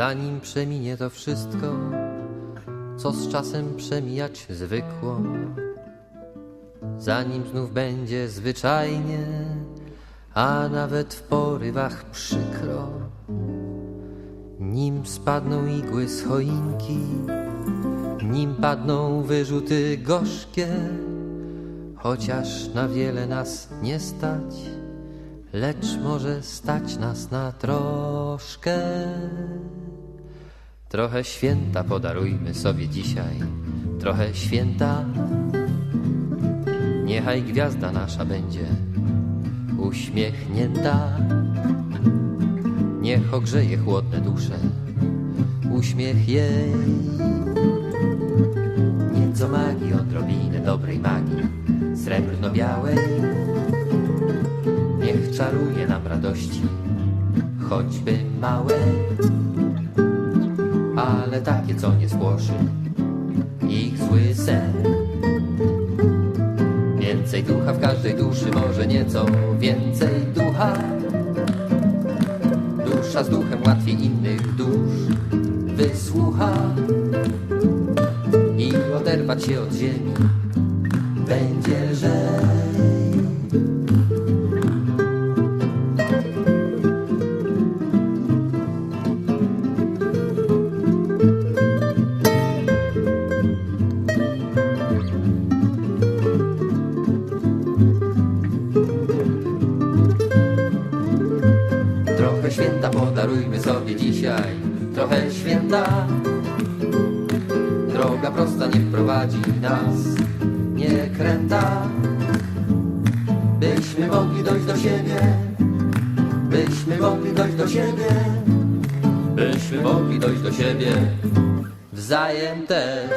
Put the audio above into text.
zanim przeminie to wszystko, co z czasem przemijać zwykło, zanim znów będzie zwyczajnie, a nawet w porywach przykro, nim spadną igły z choinki, nim padną wyrzuty gorzkie, chociaż na wiele nas nie stać, lecz może stać nas na troszkę. Trochę święta podarujmy sobie dzisiaj, trochę święta. Niechaj gwiazda nasza będzie uśmiechnięta. Niech ogrzeje chłodne dusze, uśmiech jej. Nieco magii, odrobinę dobrej magii, srebrno-białej. Niech czaruje nam radości, choćby małe, ale takie, co nie spłoszy ich zły sen. Więcej ducha w każdej duszy, może nieco więcej ducha. Dusza z duchem łatwiej innych dusz wysłucha i oderwać się od ziemi będzie lżej. Trochę święta podarujmy sobie dzisiaj, trochę święta. Droga prosta nie prowadzi nas, nie kręta. Byśmy mogli dojść do siebie, byśmy mogli dojść do siebie, byśmy mogli dojść do siebie, wzajem też.